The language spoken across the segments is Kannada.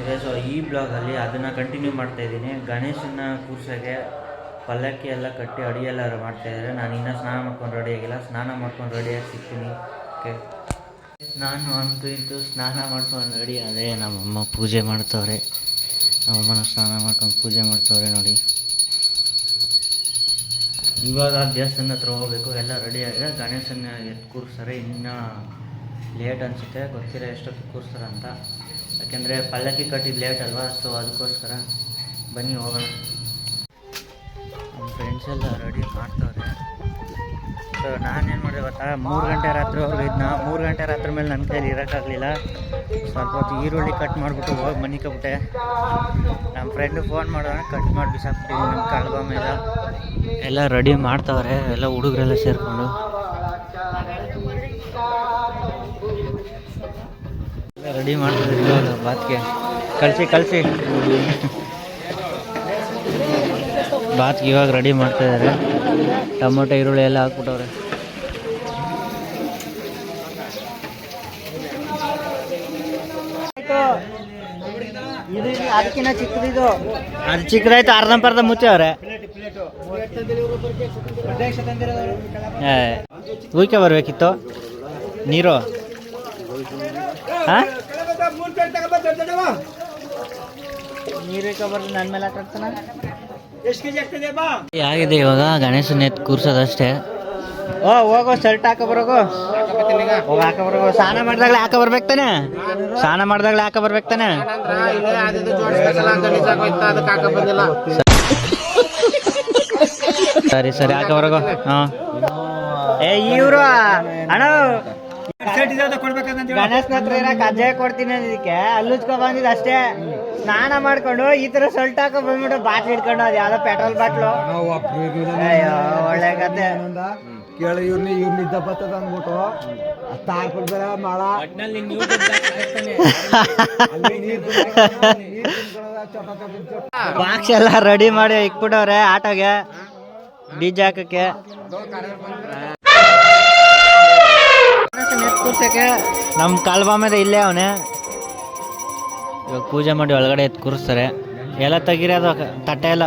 ಬ್ಲಾಗಲ್ಲಿ ಸೊ ಈ ಬ್ಲಾಗಲ್ಲಿ ಅದನ್ನು ಕಂಟಿನ್ಯೂ ಮಾಡ್ತಾ ಇದ್ದೀನಿ. ಗಣೇಶನ ಕೂರ್ಸೋಕ್ಕೆ ಪಲ್ಲಕ್ಕಿ ಎಲ್ಲ ಕಟ್ಟಿ ಅಡಿ ಎಲ್ಲ ಮಾಡ್ತಾಯಿದ್ದಾರೆ ನಾನು ಇನ್ನೂ ಸ್ನಾನ ಮಾಡ್ಕೊಂಡು ರೆಡಿ ಆಗಿಲ್ಲ. ಸ್ನಾನ ಮಾಡ್ಕೊಂಡು ರೆಡಿಯಾಗಿ ಸಿಗ್ತೀನಿ. ಓಕೆ ನಾನು ಅಂತೂ ಇಂತೂ ಸ್ನಾನ ಮಾಡ್ಕೊಂಡು ರೆಡಿ ಆದರೆ ನಮ್ಮಮ್ಮ ಪೂಜೆ ಮಾಡ್ತವ್ರೆ. ನಮ್ಮಮ್ಮನ ಸ್ನಾನ ಮಾಡ್ಕೊಂಡು ಪೂಜೆ ಮಾಡ್ತವ್ರೆ ನೋಡಿ. ಇವಾಗ ದೇವಸ್ಥಾನ ಹತ್ರ ಹೋಗ್ಬೇಕು. ಎಲ್ಲ ರೆಡಿ ಆಗಿದೆ ಗಣೇಶನ ಎತ್ತು ಕೂರಿಸ್ತಾರೆ ಇನ್ನೂ ಲೇಟ್ ಅನಿಸುತ್ತೆ. ಗೊತ್ತಿಲ್ಲ ಎಷ್ಟೊತ್ತು ಕೂರಿಸ್ತಾರೆ ಅಂತ ಯಾಕೆಂದರೆ ಪಲ್ಲಕ್ಕಿ ಕಟ್ಟಿದ್ದು ಲೇಟ್ ಅಲ್ವಾ? ಸೊ ಅದಕ್ಕೋಸ್ಕರ ಬನ್ನಿ ಹೋಗೋಣ. ನಮ್ಮ ಫ್ರೆಂಡ್ಸ್ ಎಲ್ಲ ರೆಡಿ ಮಾಡ್ತವ್ರೆ. ಸೊ ನಾನೇನು ಮಾಡಿದೆ ಗೊತ್ತಾ? ಮೂರು ಗಂಟೆ ರಾತ್ರಿವರೆಗೂ ಇದನ್ನ ಮೂರು ಗಂಟೆ ರಾತ್ರಿ ಮೇಲೆ ನನ್ನ ಕೈಲಿ ಇರೋಕ್ಕಾಗಲಿಲ್ಲ ಸ್ವಲ್ಪ ಹೊತ್ತು ಈರುಳ್ಳಿ ಕಟ್ ಮಾಡಿಬಿಟ್ಟು ಹೋಗಿ ಮನಿಕಬಿಟ್ಟೆ ನಮ್ಮ ಫ್ರೆಂಡು ಫೋನ್ ಮಾಡೋಣ ಕಟ್ ಮಾಡಿ ಬಿಸಾಕ್ಬಿಟ್ಟಿದ್ದೀನಿ ನಮ್ಮ ಕಳ್ಬ ಮೇಲೆ ಎಲ್ಲ. ರೆಡಿ ಮಾಡ್ತವ್ರೆ. ಎಲ್ಲ ಹುಡುಗರೆಲ್ಲ ಸೇರಿಕೊಂಡು. ರೆಡಿ ಮಾಡ್ತಿದ್ರು ಬಾತ್ಗೆ. ಕಳಿಸಿ ಕಳಿಸಿ. ಬಾತ್ಗೆ ಇವಾಗ ರೆಡಿ ಮಾಡ್ತಾ ಇದ್ದಾರೆ ಟೊಮೊಟೊ, ಈರುಳ್ಳಿ ಎಲ್ಲ ಹಾಕ್ಬಿಟ್ಟವ್ರೆ. ಅದಕ್ಕಿಂತ ಚಿಕ್ಕದಿದು ಅದು ಚಿಕ್ಕದಾಯ್ತು ಅರ್ಧಂಪರ್ಧ ಮುಚ್ಚವ್ರೆ. ಊಕೆ ಬರ್ಬೇಕಿತ್ತು? ನೀರು? ನೀರು ನನ್ನ ಮೇಲೆ ಹಾಕಾಗ್ತಾನ ಆಗಿದೆ ಇವಾಗ ಗಣೇಶನ ಎತ್ ಕೂರ್ಸೋದಷ್ಟೇ. ಓ ಹೋಗೋ ಶರ್ಟ್ ಹಾಕ ಬರೋಗೋ. ಹೋಗ ಹಾಕ ಬರೋಗೋ. ಸ್ನಾನ ಮಾಡಿದಾಗಲೇ ಹಾಕ ಬರ್ಬೇಕು ತಾನೆ? ಸ್ನಾನ ಮಾಡಿದಾಗಲೇ ಹಾಕ ಬರ್ಬೇಕು ತಾನೆ? ಸರಿ ಸರಿ ಹಾಕ ಬರೋಗೋ. ಹಾಂ ಏ ಇವ್ರು ಅಣ್ಣ ಇರಕ್ ಅಜ್ಜಯ್ ಕೊಡ್ತೀನಿ ಅದಕ್ಕೆ ಅಲ್ಲುಜ್ಕೊ ಬಂದಿದ್ ಅಷ್ಟೇ. ಸ್ನಾನ ಮಾಡ್ಕೊಂಡು ಈ ತರ ಸೊಲ್ಟ್ ಹಾಕೋ ಬಂದ್ಬಿಟ್ಟು ಬಾಟ್ಲ್ ಇಟ್ಕೊಂಡು ಅದ್ ಯಾವ್ದೋ ಪೆಟ್ರೋಲ್ ಬಾಟ್ಲು. ಅಯ್ಯೋ ಒಳ್ಳೆ ಕತೆ. ಕೇಳಿ ಇವ್ರನ್ನ ಇವ್ರನ್ನ ಇದ್ದ ಬರ್ತದ ಅಂದ್ಬಿಟ್ಟು. ಬೇರೆ ಮಾಡ. ಬಾಕ್ಸ್ ಎಲ್ಲ ರೆಡಿ ಮಾಡಿ ಇಕ್ಬಿಟ್ಟವ್ರೆ ಆಟೋಗೆ. ಡಿಜೆ ಹಾಕಕ್ಕೆ. ಕೂರ್ಸಕ್ಕೆ? ನಮ್ಮ ಕಾಲ್ಬಾ ಮೇಲೆ ಇಲ್ಲೇ ಅವನೇ. ಇವಾಗ ಪೂಜೆ ಮಾಡಿ ಒಳಗಡೆ ಎತ್ತು ಕೂರಿಸ್ತಾರೆ. ಎಲ್ಲ ತೆಗಿರೋದು ತಟ್ಟೆ ಎಲ್ಲ.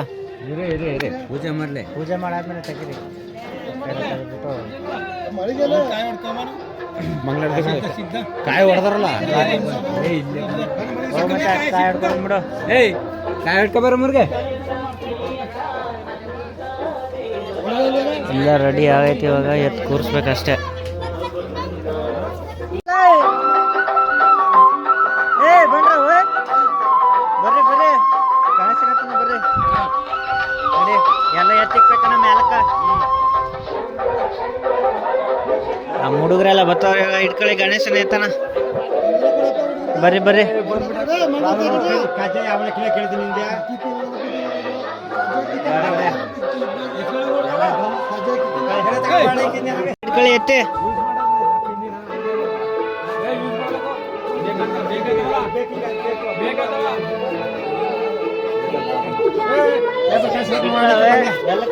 ಪೂಜೆ ಮಾಡ್ಲಿ. ಪೂಜೆ ಮಾಡಾದ್ಮೇಲೆ ತೆಗೀರಿ. ಕಾಯಿ ಹೊಡೆದಾರಲ್ಲ? ಕಾಯಿ ಹಿಡ್ಕೊಂಡ್ ಬಿಡು ಏಯ್ ಕಾಯಿ ಹಿಡ್ಕೊಬಾರ ಮುರ್ಗೆ. ಎಲ್ಲ ರೆಡಿ ಆಗೈತಿ ಇವಾಗ ಎತ್ತು ಕೂರಿಸ್ಬೇಕಷ್ಟೇ. ಹುಡುಗರೆಲ್ಲ ಬರ್ತಾವ್ರೆ ಇಟ್ಕೊಳ್ಳಿ ಗಣೇಶನ ಎತ್ತನ. ಬರ್ರಿ ಬರ್ರಿ. ಇಟ್ಕೊಳ್ಳಿ ಎತ್ತಿ. ಎಲ್ಲ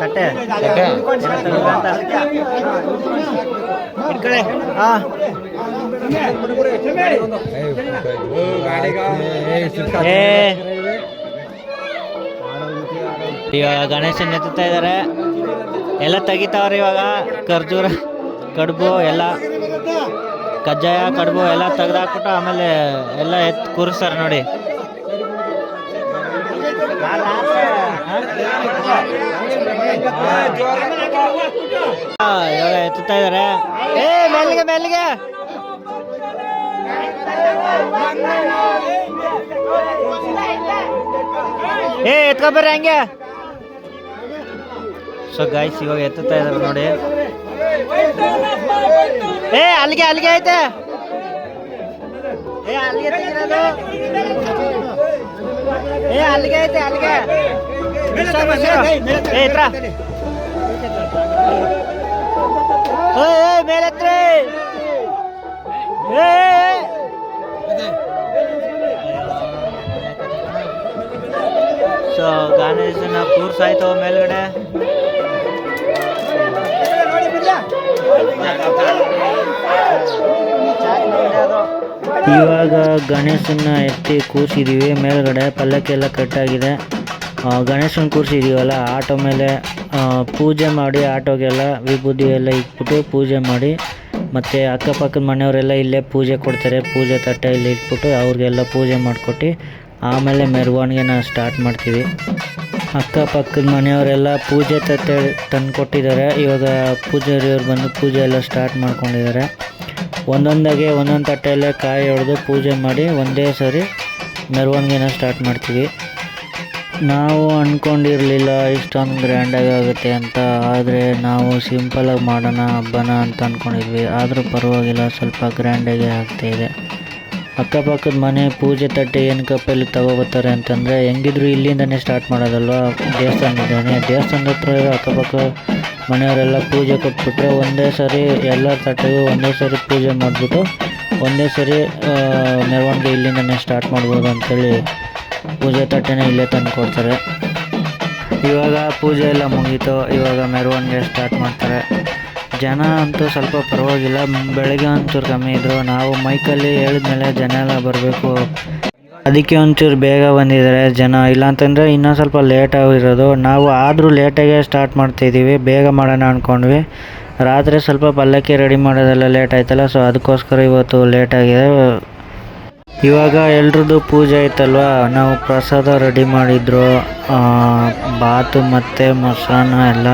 ತಟ್ಟೆ ಇಟ್ಕೊಳ್ಳಿ ಹಾ ಏ ಇವಾಗ ಗಣೇಶನ್ ಎತ್ತುತ್ತಾ ಇದ್ದಾರೆ ಎಲ್ಲ ತೆಗಿತಾವ್ರೆ ಇವಾಗ. ಖರ್ಜೂರ ಕಡುಬು ಎಲ್ಲ ಕಜ್ಜಾಯ ಕಡುಬು ಎಲ್ಲ ತೆಗ್ದಾಕ್ಬಿಟ್ಟು ಆಮೇಲೆ ಎಲ್ಲ ಎತ್ತು ಕೂರಿಸ್ತಾರೆ ನೋಡಿ. ಇವಾಗ ಎತ್ತುತ್ತಾ ಇದಾರೆ ಏ ಮೆಲ್ಲಿಗೆ ಮೆಲ್ಲಿಗೆ ಏ ಎತ್ಕೊಬರ್ರಿ ಹಂಗೆ ಸೊ ಗಾಯ್ಸ್ ಇವಾಗ ಎತ್ತುತ್ತಾ ಇದಾರೆ ನೋಡಿ ಏ ಅಲ್ಲಿಗೆ ಅಲ್ಲಿಗೆ ಐತೆ ಏ ಅಲ್ಲಿಗೆ. ಏ ಅಲ್ಲಿಗೆ ಐತೆ ಅಲ್ಲಿಗೆ ಮೇಲೆತ್ರಿ. ಸೊ ಗಣೇಶನ ಕೂರ್ಸಾಯ್ತು ಮೇಲ್ಗಡೆ. ಇವಾಗ ಗಣೇಶನ ಎತ್ತಿ ಕೂಸಿದೀವಿ ಮೇಲ್ಗಡೆ ಪಲ್ಲಕ್ಕಿ ಎಲ್ಲ ಕಟ್ಟಾಗಿದೆ. ಗಣೇಶನ ಕೂರಿಸಿದ್ದೀವಲ್ಲ ಆಟೋ ಮೇಲೆ ಪೂಜೆ ಮಾಡಿ ಆಟೋಗೆಲ್ಲ ವಿಭೂತಿ ಎಲ್ಲ ಇಟ್ಬಿಟ್ಟು ಪೂಜೆ ಮಾಡಿ, ಮತ್ತು ಅಕ್ಕಪಕ್ಕದ ಮನೆಯವರೆಲ್ಲ ಇಲ್ಲೇ ಪೂಜೆ ಕೊಡ್ತಾರೆ, ಪೂಜೆ ತಟ್ಟೆ ಇಲ್ಲಿ ಇಟ್ಬಿಟ್ಟು ಅವ್ರಿಗೆಲ್ಲ ಪೂಜೆ ಮಾಡಿಕೊಟ್ಟು, ಆಮೇಲೆ ಮೆರವಣಿಗೆನ ಸ್ಟಾರ್ಟ್ ಮಾಡ್ತೀವಿ. ಅಕ್ಕಪಕ್ಕದ ಮನೆಯವರೆಲ್ಲ ಪೂಜೆ ತಟ್ಟೆ ತಂದು ಕೊಟ್ಟಿದ್ದಾರೆ ಇವಾಗ ಪೂಜಾರಿಯವ್ರು ಬಂದು ಪೂಜೆ ಎಲ್ಲ ಸ್ಟಾರ್ಟ್ ಮಾಡ್ಕೊಂಡಿದ್ದಾರೆ. ಒಂದೊಂದಾಗೆ ಒಂದೊಂದು ತಟ್ಟೆಯಲ್ಲೇ ಕಾಯಿ ಹೊಡೆದು ಪೂಜೆ ಮಾಡಿ ಒಂದೇ ಸರಿ ಮೆರವಣಿಗೆನ ಸ್ಟಾರ್ಟ್ ಮಾಡ್ತೀವಿ. ನಾವು ಅಂದ್ಕೊಂಡಿರಲಿಲ್ಲ ಇಷ್ಟೊಂದು ಗ್ರ್ಯಾಂಡಾಗಿ ಆಗುತ್ತೆ ಅಂತ, ಆದರೆ ನಾವು ಸಿಂಪಲಾಗಿ ಮಾಡೋಣ, ಹಬ್ಬನ ಅಂತ ಅಂದ್ಕೊಂಡಿದ್ವಿ ಆದರೂ ಪರವಾಗಿಲ್ಲ, ಸ್ವಲ್ಪ ಗ್ರ್ಯಾಂಡಾಗೆ ಆಗ್ತಾಯಿದೆ ಅಕ್ಕಪಕ್ಕದ ಮನೆ, ಪೂಜೆ ತಟ್ಟೆ ಏನಕ್ಕಪ್ಪ ಇಲ್ಲಿ ತಗೋಬರ್ತಾರೆ ಅಂತಂದರೆ, ಹೆಂಗಿದ್ರು ಇಲ್ಲಿಂದನೇ ಸ್ಟಾರ್ಟ್ ಮಾಡೋದಲ್ವ? ದೇವಸ್ಥಾನದಿಂದನೇ ದೇವಸ್ಥಾನದ ಹತ್ರ ಅಕ್ಕಪಕ್ಕ ಮನೆಯವರೆಲ್ಲ ಪೂಜೆ ಕೊಟ್ಬಿಟ್ರೆ ಒಂದೇ ಸರಿ ಎಲ್ಲ ತಟ್ಟೆಗೂ ಒಂದೇ ಸರಿ ಪೂಜೆ ಮಾಡಿಬಿಟ್ಟು, ಒಂದೇ ಸರಿ ಮೆರವಣಿಗೆ ಇಲ್ಲಿಂದನೇ ಸ್ಟಾರ್ಟ್ ಮಾಡ್ಬೋದು ಅಂತೇಳಿ ಪೂಜೆ ತಟ್ಟೆನೇ ಇಲ್ಲೇ ತಂದು ಕೊಡ್ತಾರೆ. ಇವಾಗ ಪೂಜೆ ಎಲ್ಲ ಮುಗೀತು. ಇವಾಗ ಮೆರವಣಿಗೆ ಸ್ಟಾರ್ಟ್ ಮಾಡ್ತಾರೆ. ಜನ ಅಂತೂ ಸ್ವಲ್ಪ ಪರವಾಗಿಲ್ಲ. ಬೆಳಗ್ಗೆ ಒಂಚೂರು ಕಮ್ಮಿ ಇದ್ದರು ನಾವು ಮೈಕಲ್ಲಿ ಹೇಳಿದ್ಮೇಲೆ ಜನ ಎಲ್ಲ ಬರಬೇಕು. ಅದಕ್ಕೆ ಒಂಚೂರು ಬೇಗ ಬಂದಿದ್ದಾರೆ ಜನ. ಇಲ್ಲಾಂತಂದರೆ ಇನ್ನೂ ಸ್ವಲ್ಪ ಲೇಟ್ ಆಗಿರೋದು. ನಾವು ಆದರೂ ಲೇಟಾಗೆ ಸ್ಟಾರ್ಟ್ ಮಾಡ್ತಿದ್ದೀವಿ ಬೇಗ ಮಾಡೋಣ ಅಂದ್ಕೊಂಡ್ವಿ ರಾತ್ರಿ ಸ್ವಲ್ಪ ಪಲ್ಲಕ್ಕಿ ರೆಡಿ ಮಾಡೋದೆಲ್ಲ ಲೇಟ್ ಆಯ್ತಲ್ಲ. ಸೊ ಅದಕ್ಕೋಸ್ಕರ ಇವತ್ತು ಲೇಟ್ ಆಗಿದೆ. ಇವಾಗ ಎಲ್ರದ್ದು ಪೂಜೆ ಆಯ್ತಲ್ವಾ? ನಾವು ಪ್ರಸಾದ ರೆಡಿ ಮಾಡಿದ್ರು ಆ, ಬಾತು ಮತ್ತು ಮೊಸರನ್ನ ಎಲ್ಲ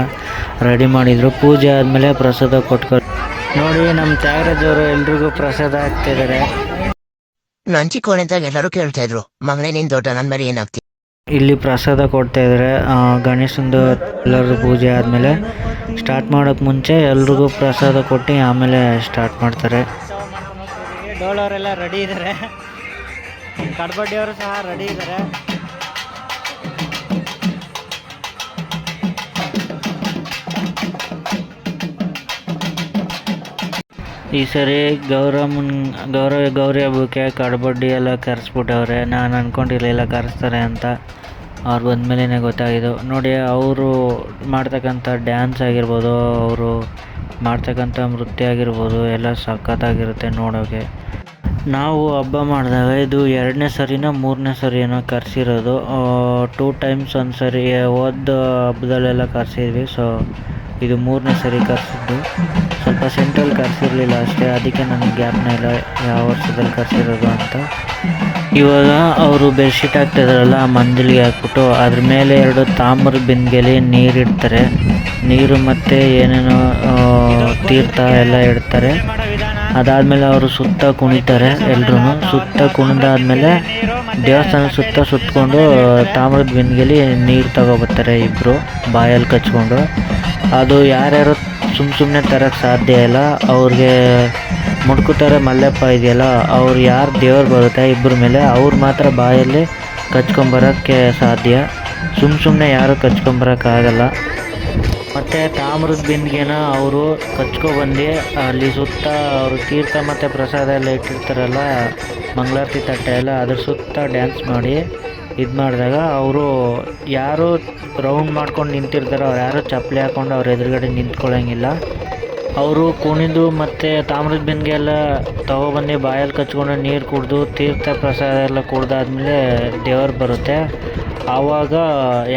ರೆಡಿ ಮಾಡಿದ್ರು. ಪೂಜೆ ಆದಮೇಲೆ ಪ್ರಸಾದ ಕೊಟ್ಕೊ ನೋಡಿ ನಮ್ಮ ತ್ಯಾಗರಾಜ್ ಅವರು ಎಲ್ರಿಗೂ ಪ್ರಸಾದ ಹಾಕ್ತಿದ್ದಾರೆ ನಾನ್ ಚಿಕ್ಕವನಿದ್ದಾಗ ಎಲ್ಲರೂ ಕೇಳ್ತಾ ಇದ್ರು ಮಗನೇ ನಿನ್ ದೊಡ್ಡ ನನ್ ಮರಿ ಏನಾಗ್ತಿ ಇಲ್ಲಿ ಪ್ರಸಾದ ಕೊಡ್ತಾ ಇದ್ದಾರೆ ಗಣೇಶಂದು ಎಲ್ಲರೂ ಪೂಜೆ ಆದಮೇಲೆ ಸ್ಟಾರ್ಟ್ ಮಾಡೋಕ್ಕೆ ಮುಂಚೆ ಎಲ್ರಿಗೂ ಪ್ರಸಾದ ಕೊಟ್ಟು ಆಮೇಲೆ ಸ್ಟಾರ್ಟ್ ಮಾಡ್ತಾರೆ. ಡೋಳವರೆಲ್ಲ ರೆಡಿ ಇದ್ದಾರೆ ಕಡ್ಬಡ್ಡಿಯವರು ಸಹ ರೆಡಿ ಇದ್ದಾರೆ ಈ ಸರಿ ಗೌರಮ್ಮನ್ ಗೌರವ ಗೌರಿ ಹಬ್ಬಕ್ಕೆ ಕಡ್ಬಡ್ಡಿ ಎಲ್ಲ ಕರೆಸ್ಬಿಟ್ಟವ್ರೆ. ನಾನು ಅಂದ್ಕೊಂಡಿರಲಿಲ್ಲ ಕರೆಸ್ತಾರೆ ಅಂತ. ಅವ್ರು ಬಂದಮೇಲೆ ಗೊತ್ತಾಗಿದ್ದು. ನೋಡಿ, ಅವರು ಮಾಡ್ತಕ್ಕಂಥ ಡ್ಯಾನ್ಸ್ ಆಗಿರ್ಬೋದು, ಅವರು ಮಾಡ್ತಕ್ಕಂಥ ನೃತ್ಯ ಆಗಿರ್ಬೋದು, ಎಲ್ಲ ಸಖತ್ತಾಗಿರುತ್ತೆ ನೋಡೋಕ್ಕೆ ನಾವು ಹಬ್ಬ ಮಾಡಿದಾಗ ಇದು ಎರಡನೇ ಸರಿನ ಮೂರನೇ ಸರಿ ಏನೋ ಕರೆಸಿರೋದು ಟೂ ಟೈಮ್ಸ್ ಒಂದು ಸರಿ ಹೋದ ಹಬ್ಬದಲ್ಲೆಲ್ಲ ಕರೆಸಿದ್ವಿ. ಸೊ ಇದು ಮೂರನೇ ಸರಿ ಕರೆಸಿದ್ದು. ಸ್ವಲ್ಪ ಸೆಂಟ್ರಲ್ ಕರೆಸಿರಲಿಲ್ಲ ಅಷ್ಟೇ. ಅದಕ್ಕೆ ನನಗೆ ಗ್ಯಾಪ್ನ ಇಲ್ಲ. ಯಾವ ವರ್ಷದಲ್ಲಿ ಕರೆಸಿರೋದು ಅಂತ. ಇವಾಗ ಅವರು ಬೆಡ್ಶೀಟ್ ಹಾಕ್ತಿದ್ರಲ್ಲ, ಆ ಮಂದಿಲಿಗೆ ಹಾಕ್ಬಿಟ್ಟು ಅದ್ರ ಮೇಲೆ ಎರಡು ತಾಮ್ರದ ಬಿಂದಿಗೆಲಿ ನೀರಿಡ್ತಾರೆ ನೀರು ಮತ್ತು ಏನೇನೋ ತೀರ್ಥ ಎಲ್ಲ ಇಡ್ತಾರೆ. ಅದಾದಮೇಲೆ ಅವರು ಸುತ್ತ ಕುಣಿತಾರೆ ಎಲ್ರೂ ಸುತ್ತ ಕುಣಿದಾದ್ಮೇಲೆ ದೇವಸ್ಥಾನ ಸುತ್ತ ಸುತ್ತಕೊಂಡು ತಾಮ್ರದ ಬಿಂದಿಗೆಲಿ ನೀರು ತಗೊಬರ್ತಾರೆ ಇಬ್ಬರು ಬಾಯಲ್ಲಿ ಕಚ್ಕೊಂಡು. ಅದು ಯಾರ್ಯಾರು ಸುಮ್ಮ ಸುಮ್ಮನೆ ತರಕ್ಕೆ ಸಾಧ್ಯ ಇಲ್ಲ. ಅವ್ರಿಗೆ ಮುಡ್ಕುತ್ತಾರೆ ಮಲ್ಲಪ್ಪ ಇದೆಯಲ್ಲ, ಅವ್ರು ಯಾರು ದೇವ್ರು ಬರುತ್ತೆ ಇಬ್ಬರ ಮೇಲೆ, ಅವ್ರು ಮಾತ್ರ ಬಾಯಲ್ಲಿ ಕಚ್ಕೊಂಬರೋಕ್ಕೆ ಸಾಧ್ಯ. ಸುಮ್ಮ ಸುಮ್ಮನೆ ಯಾರೂ ಕಚ್ಕೊಂಬರೋಕ್ಕಾಗಲ್ಲ ಮತ್ತು ತಾಮ್ರದ ಬಿಂದಿಗೆನ ಅವರು ಕಚ್ಕೊಬಂದು, ಅಲ್ಲಿ ಸುತ್ತ ಅವರು ತೀರ್ಥ ಮತ್ತು ಪ್ರಸಾದ ಎಲ್ಲ ಇಟ್ಟಿರ್ತಾರಲ್ಲ, ಮಂಗಳಾರತಿ ತಟ್ಟೆ ಎಲ್ಲ, ಅದ್ರ ಸುತ್ತ ಡ್ಯಾನ್ಸ್ ಮಾಡಿ ಇದು ಮಾಡಿದಾಗ ಅವರು ಯಾರು ರೌಂಡ್ ಮಾಡ್ಕೊಂಡು ನಿಂತಿರ್ತಾರೋ, ಅವ್ರು ಯಾರು ಚಪ್ಪಲಿ ಹಾಕ್ಕೊಂಡು ಅವ್ರ ಎದುರುಗಡೆ ನಿಂತ್ಕೊಳ್ಳೋಂಗಿಲ್ಲ ಅವರು ಕುಣಿದು ಮತ್ತು ತಾಮ್ರದ ಬಿಂದಿಗೆ ಎಲ್ಲ ತಗೊಬಂದು ಬಾಯಲ್ಲಿ ಕಚ್ಕೊಂಡು ನೀರು ಕುಡಿದು ತೀರ್ಥ ಪ್ರಸಾದ ಎಲ್ಲ ಕುಡ್ದಾದ್ಮೇಲೆ ದೇವರು ಬರುತ್ತೆ. ಆವಾಗ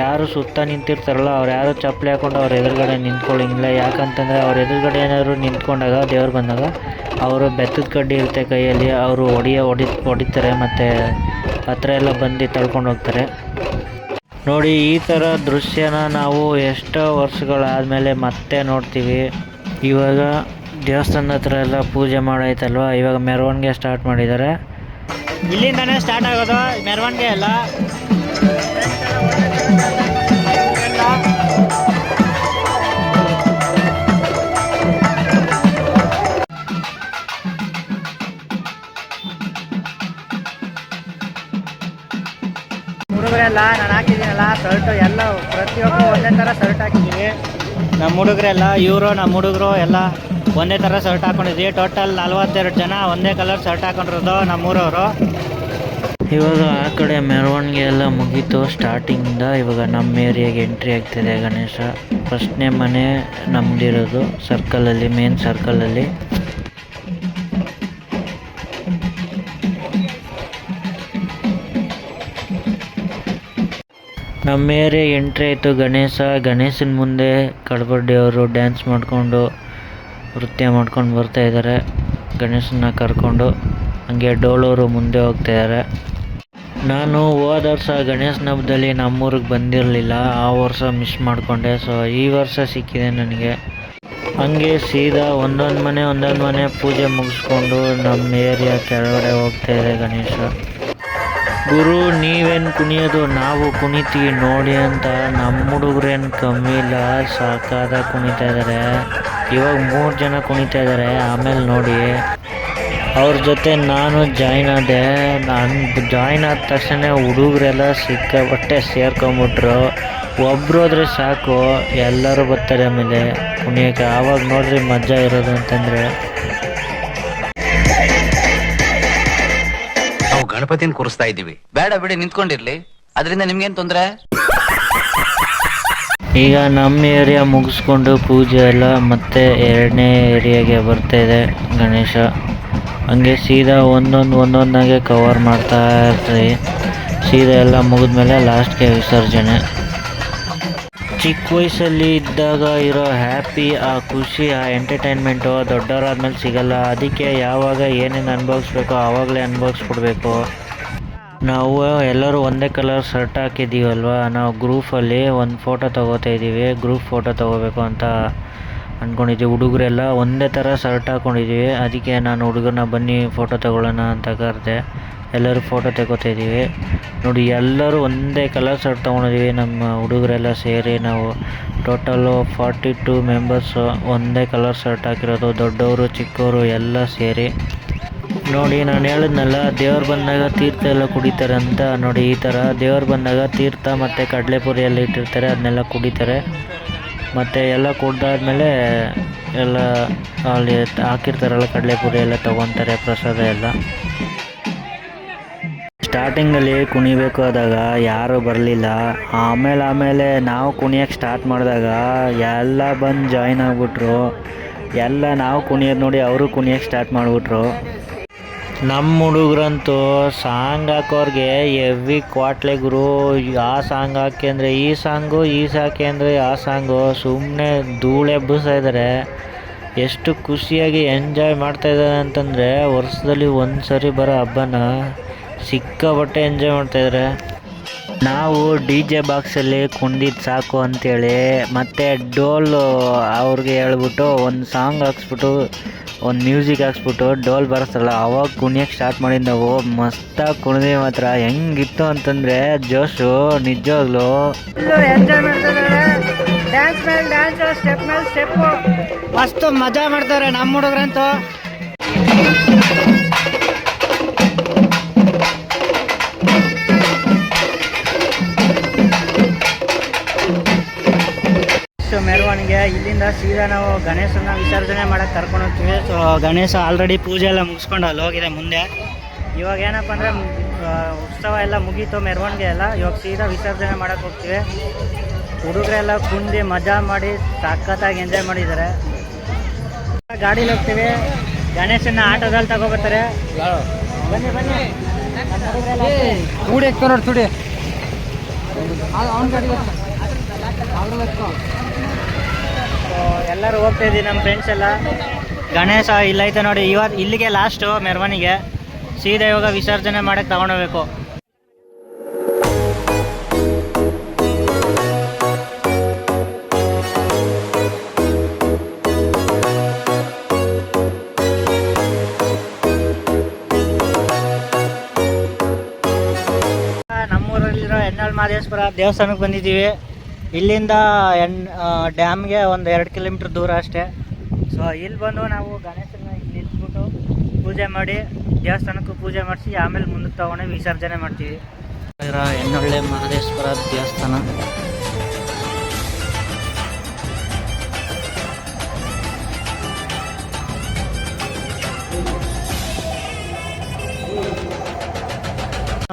ಯಾರು ಸುತ್ತ ನಿಂತಿರ್ತಾರಲ್ಲ, ಅವ್ರು ಯಾರು ಚಪ್ಪಲಿ ಹಾಕೊಂಡು ಅವ್ರ ಎದುರುಗಡೆ ನಿಂತ್ಕೊಳ್ಳಿಂಗಿಲ್ಲ. ಯಾಕಂತಂದರೆ ಅವ್ರ ಎದುರುಗಡೆ ಏನಾದ್ರು ನಿಂತ್ಕೊಂಡಾಗ, ದೇವ್ರು ಬಂದಾಗ ಅವರು ಬೆತ್ತದ ಕಡ್ಡಿ ಇರುತ್ತೆ ಕೈಯಲ್ಲಿ, ಅವರು ಹೊಡಿಯ ಹೊಡಿ, ಹೊಡಿತಾರೆ ಮತ್ತು ಹತ್ರ ಎಲ್ಲ ಬಂದು ತಳ್ಕೊಂಡು ಹೋಗ್ತಾರೆ. ನೋಡಿ, ಈ ಥರ ದೃಶ್ಯನ ನಾವು ಎಷ್ಟೋ ವರ್ಷಗಳಾದಮೇಲೆ ಮತ್ತೆ ನೋಡ್ತೀವಿ. ಇವಾಗ ದೇವಸ್ಥಾನದ ಹತ್ರ ಎಲ್ಲ ಪೂಜೆ ಮಾಡೈತಲ್ವಾ ಇವಾಗ ಮೆರವಣಿಗೆ ಸ್ಟಾರ್ಟ್ ಮಾಡಿದ್ದಾರೆ ಇಲ್ಲಿಂದನೇ ಸ್ಟಾರ್ಟ್ ಆಗೋದು, ಮೆರವಣಿಗೆ ಎಲ್ಲ. ಹುಡುಗರೆಲ್ಲ, ನಾನು ಹಾಕಿದ್ದೀನಲ್ಲ ಶರ್ಟು ಎಲ್ಲ ಪ್ರತಿಯೊಬ್ಬರು ಒಂದೇ ಥರ ಶರ್ಟ್ ಹಾಕಿದ್ದೀವಿ ನಮ್ಮ ಹುಡುಗರೆಲ್ಲ, ಇವರು ನಮ್ಮ ಹುಡುಗರು ಎಲ್ಲ ಒಂದೇ ಥರ ಶರ್ಟ್ ಹಾಕೊಂಡಿದ್ವಿ. ಟೋಟಲ್ ನಲ್ವತ್ತೆರಡು ಜನ ಒಂದೇ ಕಲರ್ ಶರ್ಟ್ ಹಾಕೊಂಡಿರೋದು ನಮ್ಮೂರವರು ಇವಾಗ ಆ ಕಡೆ ಮೆರವಣಿಗೆ ಎಲ್ಲ ಮುಗೀತು ಸ್ಟಾರ್ಟಿಂಗಿಂದ ಇವಾಗ ನಮ್ಮ ಏರಿಯಾಗೆ ಎಂಟ್ರಿ ಆಗ್ತಿದೆ ಗಣೇಶ. ಫಸ್ಟ್ನೇ ಮನೆ ನಮ್ದಿರೋದು ಸರ್ಕಲಲ್ಲಿ ಮೇನ್ ಸರ್ಕಲಲ್ಲಿ ನಮ್ಮ ಏರಿಯಾ ಎಂಟ್ರಿ ಆಯಿತು. ಗಣೇಶ, ಗಣೇಶನ ಮುಂದೆ ಕಡಬಡ್ಡಿ ಅವರು ಡ್ಯಾನ್ಸ್ ಮಾಡಿಕೊಂಡು, ನೃತ್ಯ ಮಾಡ್ಕೊಂಡು ಬರ್ತಾ ಇದ್ದಾರೆ ಗಣೇಶನ ಕರ್ಕೊಂಡು ಹಂಗೆ ಡೋಳವರು ಮುಂದೆ ಹೋಗ್ತಾಯಿದ್ದಾರೆ ನಾನು ಹೋದ ವರ್ಷ ಗಣೇಶನ ಹಬ್ಬದಲ್ಲಿ ನಮ್ಮೂರಿಗೆ ಬಂದಿರಲಿಲ್ಲ. ಆ ವರ್ಷ ಮಿಸ್ ಮಾಡಿಕೊಂಡೆ. ಸೊ ಈ ವರ್ಷ ಸಿಕ್ಕಿದೆ ನನಗೆ. ಹಂಗೆ ಸೀದಾ ಒಂದೊಂದು ಮನೆ ಒಂದೊಂದು ಮನೆ ಪೂಜೆ ಮುಗಿಸ್ಕೊಂಡು ನಮ್ಮ ಏರಿಯಾ ಕೆಳಗಡೆ ಹೋಗ್ತಾ ಇದೆ ಗಣೇಶ. ಗುರು, ನೀವೇನು ಕುಣಿಯೋದು? ನಾವು ಕುಣಿತೀವಿ ನೋಡಿ ಅಂತ ನಮ್ಮ ಹುಡುಗ್ರೇನು ಕಮ್ಮಿ ಇಲ್ಲ, ಸಾಕಾದ ಕುಣಿತಾ ಇದ್ದಾರೆ ಇವಾಗ ಮೂರು ಜನ ಕುಣಿತಾ ಇದ್ದಾರೆ ಆಮೇಲೆ ನೋಡಿ. ಅವ್ರ ಜೊತೆ ನಾನು ಜಾಯ್ನ್ ಆದೆ. ನಾನು ಜಾಯ್ನ್ ಆದ ತಕ್ಷಣ ಹುಡುಗರೆಲ್ಲ ಸಿಕ್ಕಾಪಟ್ಟೆ ಸೇರ್ಕೊಂಬಿಟ್ರು. ಒಬ್ರು ಹೋದ್ರೆ ಸಾಕು, ಎಲ್ಲರೂ ಬರ್ತಾರೆ ಆಮೇಲೆ ಕುಣಿಯೋಕ್ಕೆ. ಆವಾಗ ನೋಡ್ರಿ ಮಜಾ ಇರೋದು ಅಂತಂದರೆ. ಗಣಪತಿನ ಕೂರಿಸ್ತಾ ಇದ್ದೀವಿ. ಬೇಡ ಬಿಡಿ, ನಿಂತ್ಕೊಂಡಿರ್ಲಿ. ಅದರಿಂದ ನಿಮ್ಗೇನ್ ತೊಂದ್ರೆ? ಈಗ ನಮ್ಮ ಏರಿಯಾ ಮುಗಿಸ್ಕೊಂಡು ಪೂಜೆ ಎಲ್ಲ ಮತ್ತೆ ಎರಡನೇ ಏರಿಯಾಗೆ ಬರ್ತಾ ಇದೆ ಗಣೇಶ. ಹಂಗೆ ಸೀದಾ ಒಂದೊಂದು ಒಂದೊಂದಾಗೆ ಕವರ್ ಮಾಡ್ತಾ ಇರ್ತೀವಿ. ಸೀದಾ ಎಲ್ಲ ಮುಗಿದ್ಮೇಲೆ ಲಾಸ್ಟ್ಗೆ ವಿಸರ್ಜನೆ. ಚಿಕ್ಕ ವಯಸ್ಸಲ್ಲಿ ಇದ್ದಾಗ ಇರೋ ಹ್ಯಾಪಿ ಆ ಖುಷಿ ಆ ಎಂಟರ್ಟೈನ್ಮೆಂಟು ದೊಡ್ಡವರಾದ್ಮೇಲೆ ಸಿಗಲ್ಲ. ಅದಕ್ಕೆ ಯಾವಾಗ ಏನೇನು ಅನುಭವಿಸ್ಬೇಕೋ ಆವಾಗಲೇ ಅನುಭವಿಸ್ಬಿಡ್ಬೇಕು. ನಾವು ಎಲ್ಲರೂ ಒಂದೇ ಕಲರ್ ಶರ್ಟ್ ಹಾಕಿದ್ದೀವಲ್ವಾ? ನಾವು ಗ್ರೂಫಲ್ಲಿ ಒಂದು ಫೋಟೋ ತೊಗೋತಾ ಇದ್ದೀವಿ. ಗ್ರೂಪ್ ಫೋಟೋ ತಗೋಬೇಕು ಅಂತ ಅಂದ್ಕೊಂಡಿದ್ದೀವಿ ಹುಡುಗರೆಲ್ಲ ಒಂದೇ ಥರ ಶರ್ಟ್ ಹಾಕ್ಕೊಂಡಿದ್ದೀವಿ ಅದಕ್ಕೆ ನಾನು ಹುಡುಗರನ್ನ ಬನ್ನಿ ಫೋಟೋ ತಗೊಳ್ಳೋಣ ಅಂತ ಕರೆದೆ. ಎಲ್ಲರೂ ಫೋಟೋ ತಗೋತಾ ಇದ್ದೀವಿ. ನೋಡಿ, ಎಲ್ಲರೂ ಒಂದೇ ಕಲರ್ ಶರ್ಟ್ ತೊಗೊಂಡಿದ್ದೀವಿ. ನಮ್ಮ ಹುಡುಗರೆಲ್ಲ ಸೇರಿ ನಾವು ಟೋಟಲು ಫಾರ್ಟಿ ಟು ಮೆಂಬರ್ಸು ಒಂದೇ ಕಲರ್ ಶರ್ಟ್ ಹಾಕಿರೋದು. ದೊಡ್ಡವರು, ಚಿಕ್ಕವರು ಎಲ್ಲ ಸೇರಿ. ನೋಡಿ, ನಾನು ಹೇಳಿದ್ನಲ್ಲ, ದೇವ್ರು ಬಂದಾಗ ತೀರ್ಥ ಎಲ್ಲ ಕುಡಿತಾರೆ ಅಂತ. ನೋಡಿ, ಈ ಥರ ದೇವ್ರು ಬಂದಾಗ ತೀರ್ಥ ಮತ್ತು ಕಡಲೆಪುರಿ ಎಲ್ಲ ಇಟ್ಟಿರ್ತಾರೆ. ಅದನ್ನೆಲ್ಲ ಕುಡಿತಾರೆ. ಮತ್ತು ಎಲ್ಲ ಕುಡ್ದಾದ್ಮೇಲೆ ಎಲ್ಲ ಅಲ್ಲಿ ಹಾಕಿರ್ತಾರಲ್ಲ ಕಡಲೆಪುರಿ ಎಲ್ಲ ತೊಗೊತಾರೆ ಪ್ರಸಾದ ಎಲ್ಲ. ಸ್ಟಾರ್ಟಿಂಗಲ್ಲಿ ಕುಣಿಬೇಕು ಆದಾಗ ಯಾರೂ ಬರಲಿಲ್ಲ. ಆಮೇಲೆ ಆಮೇಲೆ ನಾವು ಕುಣಿಯೋಕ್ಕೆ ಸ್ಟಾರ್ಟ್ ಮಾಡಿದಾಗ ಎಲ್ಲ ಬಂದು ಜಾಯ್ನ್ ಆಗಿಬಿಟ್ರು. ಎಲ್ಲ ನಾವು ಕುಣಿಯೋದು ನೋಡಿ ಅವರು ಕುಣಿಯೋಕ್ಕೆ ಸ್ಟಾರ್ಟ್ ಮಾಡಿಬಿಟ್ರು. ನಮ್ಮ ಹುಡುಗ್ರಂತೂ ಸಾಂಗ್ ಹಾಕೋರಿಗೆ ಎವ್ರಿ ಕ್ವಾಟ್ಲೆ ಗುರು, ಆ ಸಾಂಗ್ ಹಾಕಿ ಅಂದರೆ ಈ ಸಾಂಗು, ಈ ಸಾಕಿ ಅಂದರೆ ಆ ಸಾಂಗು ಸುಮ್ಮನೆ ಧೂಳೆಬ್ಬಿಸ್ತಾ ಇದ್ದಾರೆ ಎಷ್ಟು ಖುಷಿಯಾಗಿ ಎಂಜಾಯ್ ಮಾಡ್ತಾ ಇದ್ದಾರೆ ಅಂತಂದರೆ ವರ್ಷದಲ್ಲಿ ಒಂದು ಸರಿ ಬರೋ ಹಬ್ಬನ? ಸಿಕ್ಕಾಪಟ್ಟೆ ಎಂಜಾಯ್ ಮಾಡ್ತಾಯಿದ್ದಾರೆ ನಾವು ಡಿ ಜೆ ಬಾಕ್ಸಲ್ಲಿ ಕುಂದಿದ್ದು ಸಾಕು ಅಂತೇಳಿ ಮತ್ತು ಡೋಲು ಅವ್ರಿಗೆ ಹೇಳ್ಬಿಟ್ಟು ಒಂದು ಸಾಂಗ್ ಹಾಕ್ಸ್ಬಿಟ್ಟು ಒಂದು ಮ್ಯೂಸಿಕ್ ಹಾಕ್ಸ್ಬಿಟ್ಟು ಡೋಲ್ ಬರೆಸ್ತಾರಲ್ಲ ಅವಾಗ ಕುಣಿಯಕ್ಕೆ ಸ್ಟಾರ್ಟ್ ಮಾಡಿದ್ದು ನಾವು. ಮಸ್ತಾಗಿ ಕುಣಿದ್ವಿ ಮಾತ್ರ. ಹೆಂಗಿತ್ತು ಅಂತಂದರೆ ಜೋಶು ನಿಜವಾಗ್ಲೂ. ಎಂಜಾಯ್ ಮಾಡ್ತಿದ್ದಾರೆ ಡ್ಯಾನ್ಸ್ ಮೇಲೆ ಡ್ಯಾನ್ಸ್ ಸ್ಟೆಪ್ ಮೇಲೆ ಸ್ಟೆಪ್ ಮಸ್ತ್ ಮಜಾ ಮಾಡ್ತಾರೆ ನಮ್ಮ ಹುಡುಗರಂತೂ. ಇಲ್ಲಿಂದ ಸೀದಾ ನಾವು ಗಣೇಶನ ವಿಸರ್ಜನೆ ಮಾಡಕ್ಕೆ ಕರ್ಕೊಂಡು ಹೋಗ್ತೀವಿ. ಸೊ ಗಣೇಶ ಆಲ್ರೆಡಿ ಪೂಜೆ ಎಲ್ಲ ಮುಗಿಸ್ಕೊಂಡು ಅಲ್ಲಿ ಹೋಗಿದೆ ಮುಂದೆ. ಇವಾಗ ಏನಪ್ಪ ಅಂದರೆ ಉತ್ಸವ ಎಲ್ಲ ಮುಗೀತು ಮೆರವಣಿಗೆ ಎಲ್ಲ. ಇವಾಗ ಸೀದಾ ವಿಸರ್ಜನೆ ಮಾಡಕ್ಕೆ ಹೋಗ್ತೀವಿ. ಹುಡುಗರೆಲ್ಲ ಕುಂಡಿ ಮಜಾ ಮಾಡಿ ಸಾಕತ್ತಾಗಿ ಎಂಜಾಯ್ ಮಾಡಿದ್ದಾರೆ. ಗಾಡೀಲಿ ಹೋಗ್ತೀವಿ. ಗಣೇಶನ ಆಟೋದಲ್ಲಿ ತಗೋಬರ್ತಾರೆ. ಬನ್ನಿ ಬನ್ನಿ. ನೋಡಿ ತುಡಿ ಸೊ ಎಲ್ಲರೂ ಹೋಗ್ತಾ ಇದ್ದೀವಿ ನಮ್ಮ ಫ್ರೆಂಡ್ಸ್ ಎಲ್ಲ. ಗಣೇಶ ಇಲ್ಲೈತೆ ನೋಡಿ ಇವತ್ತು ಇಲ್ಲಿಗೆ ಲಾಸ್ಟು ಮೆರವಣಿಗೆ. ಸೀದಾ ಇವಾಗ ವಿಸರ್ಜನೆ ಮಾಡಕ್ಕೆ ತಗೊಂಡೋಗ್ಬೇಕು. ನಮ್ಮೂರಲ್ಲಿರೋ ಎನ್ನಾಳ್ ಮಹದೇಶ್ವರ ದೇವಸ್ಥಾನಕ್ಕೆ ಬಂದಿದ್ದೀವಿ. ಇಲ್ಲಿಂದ ಎನ್ ಡ್ಯಾಮ್ಗೆ ಒಂದು ಎರಡು ಕಿಲೋಮೀಟ್ರ್ ದೂರ ಅಷ್ಟೇ. ಸೊ ಇಲ್ಲಿ ಬಂದು ನಾವು ಗಣೇಶನ ಇಲ್ಲಿ ನಿಲ್ಸ್ಬಿಟ್ಟು ಪೂಜೆ ಮಾಡಿ ದೇವಸ್ಥಾನಕ್ಕೂ ಪೂಜೆ ಮಾಡಿಸಿ ಆಮೇಲೆ ಮುಂದಕ್ಕೆ ತಗೊಂಡು ವಿಸರ್ಜನೆ ಮಾಡ್ತೀವಿ. ಹೆಣ್ಣೊಳ್ಳೆ ಮಹದೇಶ್ವರ ದೇವಸ್ಥಾನ.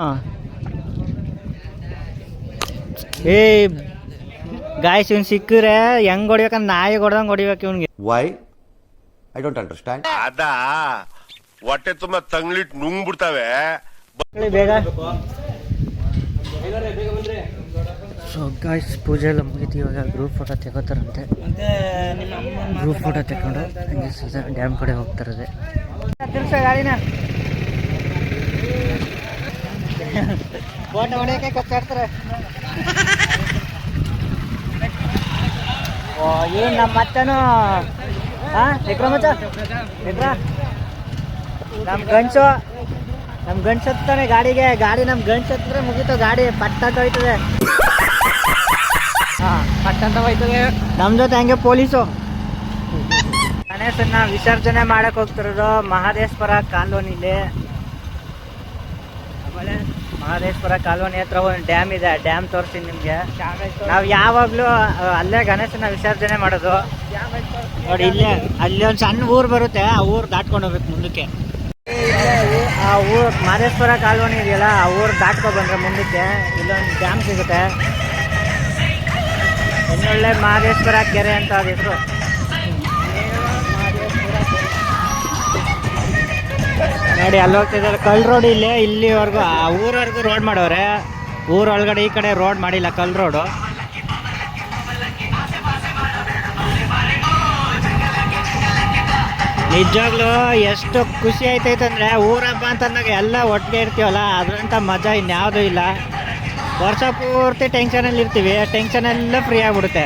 ಹಾಂ. ಏ ಗಾಯ್ಸ್ ಇವ್ನು ಸಿಕ್ಕರೆ ಹೆಂಗ್ ಹೊಡಿಬೇಕಂದ್ರೆ ನಾಯಿ ಹೊಡೆದಂಗೆ ಹೊಡಿಬೇಕು ಇವ್ನಿಗೆ. ವೈ ಐ ಡೋಂಟ್ ಅಂಡರ್ಸ್ಟ್ಯಾಂಡ್ ಅದ? ಹೊಟ್ಟೆ ತುಂಬಾ ತಂಗ್ಲಿಟ್ ನುಂಗ್ಬಿಡ್ತಾವೆ. ಬೇಗ. ಸೊ ಗಾಯ್ಸ್ ಪೂಜೆ ಎಲ್ಲ ಮುಗೀತು. ಇವಾಗ ಗ್ರೂಪ್ ಫೋಟೋ ತೆಗೋತಾರಂತೆ. ಗ್ರೂಪ್ ಫೋಟೋ ತೆಕೊಂಡು ಹಂಗೆ ಸೀದಾ ಡ್ಯಾಮ್ ಕಡೆ ಹೋಗ್ತಾರದೆ ಗಾಡಿನ. ಫೋಟೋ ಹೊಡೆಯೋಕೆ ಕಚ್ಚಾಡ್ತಾರೆ ಓ ಏನು ನಮ್ಮ ಮತ್ತನು ಹಾಂ ಎಕ್ರ ಮಚ್ಚ ಎಕ್ರ ನಮ್ಮ ಗಂಡ್ಸು ನಮ್ಮ ಗಂಡ್ಸ್ ಹತ್ತಾನೆ ಗಾಡಿಗೆ. ಗಾಡಿ ನಮ್ಮ ಗಂಡ್ಸ್ ಹತ್ತಿದ್ರೆ ಮುಗೀತು. ಗಾಡಿ ಪಟ್ಟ ಅಂತ ಹೋಯ್ತದೆ. ಹಾಂ ಪಟ್ಟ ಅಂತ ಹೋಯ್ತದೆ. ನಮ್ಮ ಜೊತೆ ಹಂಗೆ ಪೊಲೀಸು. ಗಣೇಶನ್ನ ವಿಸರ್ಜನೆ ಮಾಡಕ್ ಹೋಗ್ತಿರೋದು ಮಹದೇಶ್ವರ ಕಾಲೋನಿಲಿ. ಮಹದೇಶ್ವರ ಕಾಲೋನಿ ಹತ್ರ ಒಂದು ಡ್ಯಾಮ್ ಇದೆ. ಡ್ಯಾಮ್ ತೋರಿಸ್ತೀನಿ ನಿಮಗೆ. ನಾವು ಯಾವಾಗಲೂ ಅಲ್ಲೇ ಗಣೇಶನ ವಿಸರ್ಜನೆ ಮಾಡೋದು. ನೋಡಿ ಇಲ್ಲೇ ಅಲ್ಲಿ ಒಂದು ಸಣ್ಣ ಊರು ಬರುತ್ತೆ ಆ ಊರು ದಾಟ್ಕೊಂಡು ಹೋಗ್ಬೇಕು ಮುಂದಕ್ಕೆ. ಆ ಊರು ಮಹದೇಶ್ವರ ಕಾಲೋನಿ ಇದೆಯಲ್ಲ ಆ ಊರು ದಾಟ್ಕೊ ಬಂದ್ರೆ ಮುಂದಕ್ಕೆ ಇಲ್ಲೊಂದು ಡ್ಯಾಮ್ ಸಿಗುತ್ತೆ. ಇನ್ನೊಳ್ಳೆ ಮಹದೇಶ್ವರ ಕೆರೆ ಅಂತ ಅದ ಹೆಸರು. ನೋಡಿ, ಅಲ್ಲಿ ಹೋಗ್ತಿದ್ದಾರೆ. ಕಲ್ ರೋಡ್ ಇಲ್ಲೇ, ಇಲ್ಲಿವರೆಗೂ, ಆ ಊರವರೆಗೂ ರೋಡ್ ಮಾಡವ್ರೆ ಊರೊಳಗಡೆ ಈ ಕಡೆ ರೋಡ್ ಮಾಡಿಲ್ಲ ಕಲ್ ರೋಡು. ನಿಜವಾಗ್ಲೂ ಎಷ್ಟು ಖುಷಿ ಆಯ್ತೈತೆ ಅಂದ್ರೆ ಊರ ಹಬ್ಬ ಅಂತಂದಾಗ ಎಲ್ಲ ಒಟ್ಟಿಗೆ ಇರ್ತೀವಲ್ಲ, ಅದ್ರಂತ ಮಜಾ ಇನ್ಯಾವುದೂ ಇಲ್ಲ. ವರ್ಷ ಪೂರ್ತಿ ಟೆನ್ಷನಲ್ಲಿ ಇರ್ತೀವಿ ಟೆನ್ಷನ್ ಎಲ್ಲ ಫ್ರೀ ಆಗ್ಬಿಡುತ್ತೆ.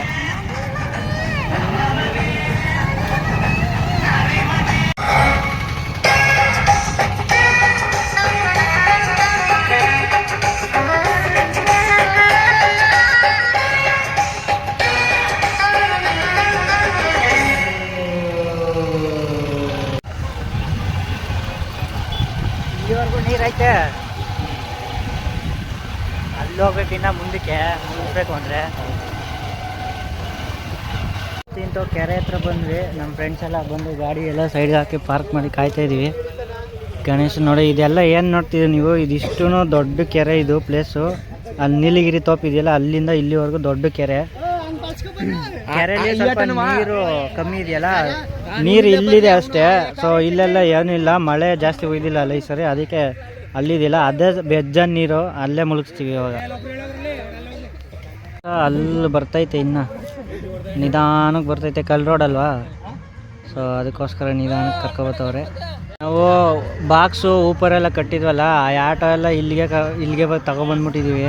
ಇಲ್ಲಿವರೆಗೂ ನೀರೈತೆ. ಅಲ್ಲಿ ಹೋಗ್ಬೇಕು ಇನ್ನ ಮುಂದಕ್ಕೆ ಮುಗಿಸ್ಬೇಕು ಅಂದ್ರೆ. ತಿಂತು ಕೆರೆ ಹತ್ರ ಬಂದ್ವಿ. ನಮ್ಮ ಫ್ರೆಂಡ್ಸ್ ಎಲ್ಲ ಬಂದು ಗಾಡಿ ಎಲ್ಲ ಸೈಡ್ಗೆ ಹಾಕಿ ಪಾರ್ಕ್ ಮಾಡಿ ಕಾಯ್ತಾ ಇದೀವಿ. ಗಣೇಶ ನೋಡಿ ಇದೆಲ್ಲ ಏನು ನೋಡ್ತಿದ್ದೀವಿ ನೀವು? ಇದಿಷ್ಟು ದೊಡ್ಡ ಕೆರೆ ಇದು ಪ್ಲೇಸು ಅಲ್ಲಿ ನೀಲಗಿರಿ ತೋಪ್ ಇದೆಯಲ್ಲ ಅಲ್ಲಿಂದ ಇಲ್ಲಿವರೆಗೂ ದೊಡ್ಡ ಕೆರೆ. ಕೆರೆಯಲ್ಲಿ ಸ್ವಲ್ಪ ನೀರು ಕಮ್ಮಿ ಇದೆಯಲ್ಲ ನೀರು ಇಲ್ಲಿದೆ ಅಷ್ಟೇ. ಸೊ ಇಲ್ಲೆಲ್ಲ ಏನಿಲ್ಲ. ಮಳೆ ಜಾಸ್ತಿ ಒಯ್ದಿಲ್ಲ ಅಲ್ಲ ಈ ಸರಿ. ಅದಕ್ಕೆ ಅಲ್ಲಿದಿಲ್ಲ. ಅದೇ ಬೆಜ್ಜನ್ ನೀರು ಅಲ್ಲೇ ಮುಳುಗಿಸ್ತೀವಿ ಇವಾಗ. ಅಲ್ಲಿ ಬರ್ತೈತೆ ಇನ್ನ. ನಿಧಾನಕ್ಕೆ ಬರ್ತೈತೆ. ಕಲ್ ರೋಡ್ ಅಲ್ವಾ? ಸೊ ಅದಕ್ಕೋಸ್ಕರ ನಿಧಾನಕ್ಕೆ ಕರ್ಕೊಬತ್ತವ್ರೆ. ನಾವು ಬಾಕ್ಸು ಊಪರೆಲ್ಲ ಕಟ್ಟಿದ್ವಲ್ಲ, ಆ ಆಟೋ ಎಲ್ಲ ಇಲ್ಲಿಗೆ ಕ, ಇಲ್ಲಿಗೆ ಬಂದು ತಗೊಬಂದ್ಬಿಟ್ಟಿದ್ದೀವಿ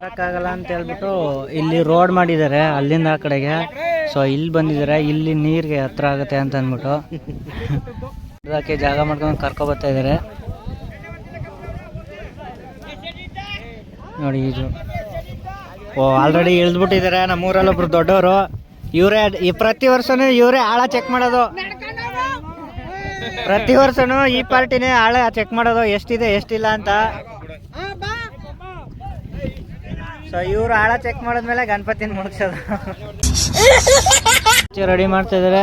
ಬರೋಕ್ಕಾಗಲ್ಲ ಅಂತ ಹೇಳ್ಬಿಟ್ಟು ಇಲ್ಲಿ ರೋಡ್ ಮಾಡಿದ್ದಾರೆ ಅಲ್ಲಿಂದ ಆ ಕಡೆಗೆ. ಸೊ ಇಲ್ಲಿ ಬಂದಿದ್ದಾರೆ? ಇಲ್ಲಿ ನೀರಿಗೆ ಹತ್ರ ಆಗುತ್ತೆ ಅಂತ ಅಂದ್ಬಿಟ್ಟು. ಅದಕ್ಕೆ ಜಾಗ ಮಾಡ್ಕೊಂಡು ಕರ್ಕೊ ಬರ್ತಾ ಇದ್ದಾರೆ. ನೋಡಿ ಇದು. ಓ ಆಲ್ರೆಡಿ ಇಳಿದ್ಬಿಟ್ಟಿದ್ದಾರೆ ನಮ್ಮೂರಲ್ಲಿ ಒಬ್ರು ದೊಡ್ಡವರು. ಇವರೇ ಈ ಪ್ರತಿ ವರ್ಷನೂ ಇವರೇ ಆಳ ಚೆಕ್ ಮಾಡೋದು. ಪ್ರತಿ ವರ್ಷನೂ ಈ ಪಾರ್ಟಿನೇ ಆಳ ಚೆಕ್ ಮಾಡೋದು. ಎಷ್ಟಿದೆ, ಎಷ್ಟಿಲ್ಲ ಅಂತ. ಸೊ ಇವ್ರು ಆಳ ಚೆಕ್ ಮಾಡಿದ್ಮೇಲೆ ಗಣಪತಿನ ಮುಗಿಸೋದು ರೆಡಿ ಮಾಡ್ತಾ ಇದಾರೆ.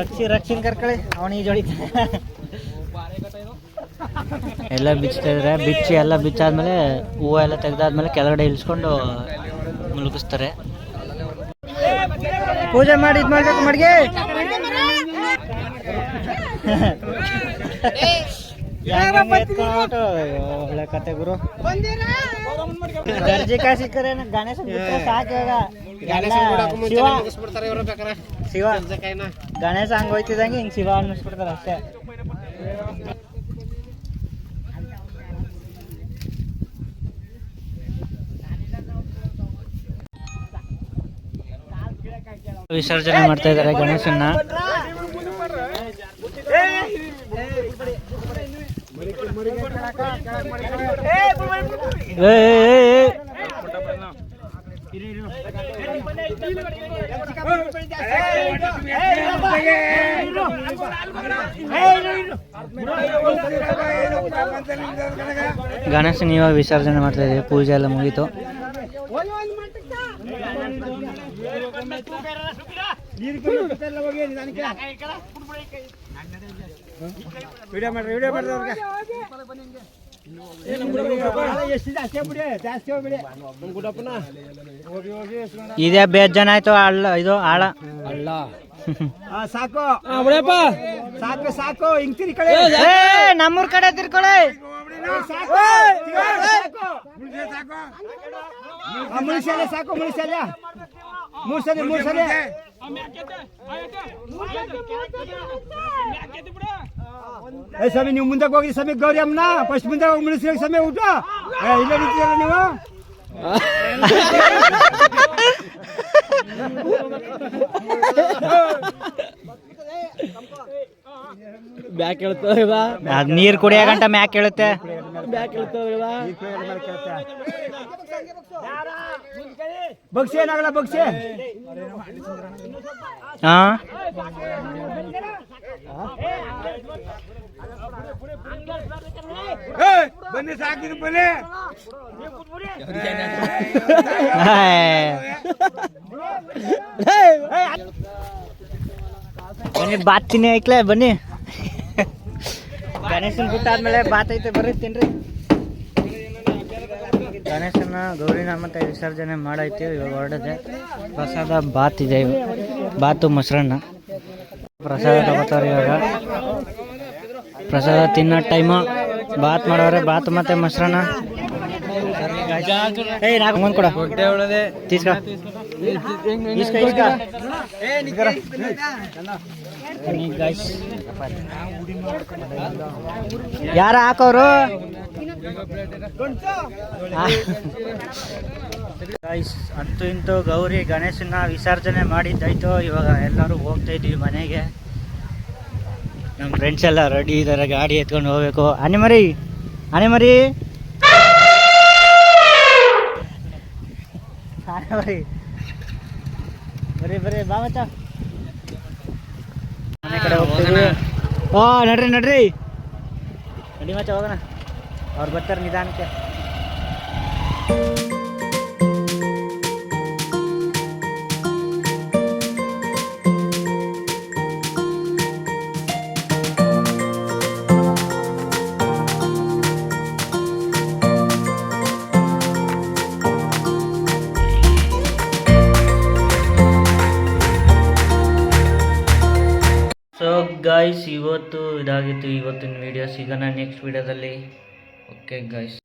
ರಕ್ಷಿ ರಕ್ಷಿನ್ ಕರ್ಕೊಳ್ಳಿ. ಅವನಿಗೆ ಜೋಡಿ ಎಲ್ಲ ಬಿಚ್ತಾ ಇದಾರೆ. ಬಿಚ್ಚಿ ಎಲ್ಲ ಬಿಚ್ಚಾದ್ಮೇಲೆ ಹೂವು ಎಲ್ಲ ತೆಗ್ದಾದ್ಮೇಲೆ ಕೆಳಗಡೆ ಇಳಿಸ್ಕೊಂಡು ಮುಳುಗಿಸ್ತಾರೆ. ಪೂಜೆ ಮಾಡಿ ಇದು ಮಾಡ್ಬೇಕು ಮಡ್ಗೆ. ಒಳ್ಳೆ ಕತೆ ಗುರು. ಗರ್ಜಿ ಕಾಯಿ ಸಿಕ್ಕರೆ ಗಣೇಶ ಶಿವ. ಗಣೇಶ ಹಂಗ ಹೋಯ್ತಿದಂಗೆ ಹಿಂಗ್ ಶಿವ ಅನ್ನಿಸ್ಬಿಡ್ತಾರ ಅಷ್ಟೇ. ವಿಸರ್ಜನೆ ಮಾಡ್ತಾ ಇದ್ದಾರೆ ಗಣೇಶನ್ನ. ಏ, ಏ. ಗಣೇಶನ ಇವಾಗ ವಿಸರ್ಜನೆ ಮಾಡ್ತಾ ಇದ್ದೀವಿ ಪೂಜೆ ಎಲ್ಲ ಮುಗೀತು. ವಿಡಿಯೋ ಮಾಡ್ರಿ ವಿಡಿಯೋ ಮಾಡ್ರಿ ಇದೇ ಬೇಜ್ ಜನ ಆಯ್ತು ಅಳ್ಳ ಇದು ಆಳ. ಅಳ್ಳ ಸಾಕು. ಸಾಕು ಸಾಕು ಹಿಂಗ್ ತಿರ್ಕೊಳ್ಳಿ. ನಮ್ಮೂರ್ ಕಡೆ ತಿರ್ಕೊಳ್ಳಿ. ಮುಳಿಸಲ್ಲ ಸಾಕು. ಮುಳಿಸಲ್ಲ ಮೂರ್ ಸಲ ಮೂರ್ ಸ್ವಾಮಿ ನೀವು ಮುಂದಕ್ಕೆ ಹೋಗಿ ಸ್ವಾಮಿ ಗೌರಿ ಅಮ್ಮನ ಫಸ್ಟ್ ಮುಂದೆ ಹೋಗಿ ಮುಳಿಸಿ ಸ್ವಾಮಿ ಊಟ ಏ, ಇಲ್ಲೇ ನಿಂತಿರಲ್ಲ ನೀವು ಬ್ಯಾಕ್ ಹೇಳ್ತದ ಅದ್ ನೀರ್ ಕುಡಿಯ ಗಂಟ ಮ್ಯಾಕ್ ಹೇಳುತ್ತೆ. ಬ್ಯಾಕ್ ಹೇಳ್ತದ ಬಗ್ಸಿ ಏನಾಗಲ್ಲ ಬಗ್ಸಿ. ಹಾ? ಬನ್ನಿ ಸಾಕಿದ್ ಬನ್ನಿ. ಬನ್ನಿ, ಬಾತ್ ತಿನ್ನಿ ಐಕ್ಲೆ ಬನ್ನಿ. ಗಣೇಶನ ಬಿಟ್ಟಾದ್ಮೇಲೆ ಬಾತ್ ಐತೆ, ಬರ್ರಿ, ತಿನ್ರಿ. ಗಣೇಶನ ಗೌರಿನ ವಿಸರ್ಜನೆ ಮಾಡೈತಿ, ಇವಾಗ ಹೊರಡದೆ. ಪ್ರಸಾದ, ಬಾತ್ ಇದೆ. ಬಾತು ಮೊಸರನ್ನ. ಪ್ರಸಾದ ತಗೋತಾರೆ ಇವಾಗ. ಪ್ರಸಾದ ತಿನ್ನೋ ಟೈಮು ಬಾತ್ ಮಾಡೋರೆ, ಬಾತ್ ಮತ್ತೆ ಮೊಸರನ್ನ. ಯಾರ ಹಾಕೋರು ಅಂತೂ ಇಂತೂ ಗೌರಿ ಗಣೇಶನ ವಿಸರ್ಜನೆ ಮಾಡಿದ್ದಾಯ್ತು ಇವಾಗ ಎಲ್ಲರೂ ಹೋಗ್ತಾ ಇದ್ವಿ ಮನೆಗೆ. ನಮ್ಮ ಫ್ರೆಂಡ್ಸ್ ಎಲ್ಲ ರೆಡಿ ಇದ್ದಾರೆ ಗಾಡಿ ಎತ್ಕೊಂಡು ಹೋಗ್ಬೇಕು. ಅನಿಮರಿ ಮರಿ ಬರೀ ಬರೀ ಬಾ ಮಚ್ಚ. ನಡ್ರಿ ನಡ್ರಿ. ನಡಿ ಮಚ್ಚ ಹೋಗೋಣ. ಅವ್ರು ಬರ್ತಾರೆ ನಿಧಾನಕ್ಕೆ. ಸಿಗೋಣ ನೆಕ್ಸ್ಟ್ ವಿಡಿಯೋದಲ್ಲಿ ಓಕೆ ಗಾಯ್ಸ್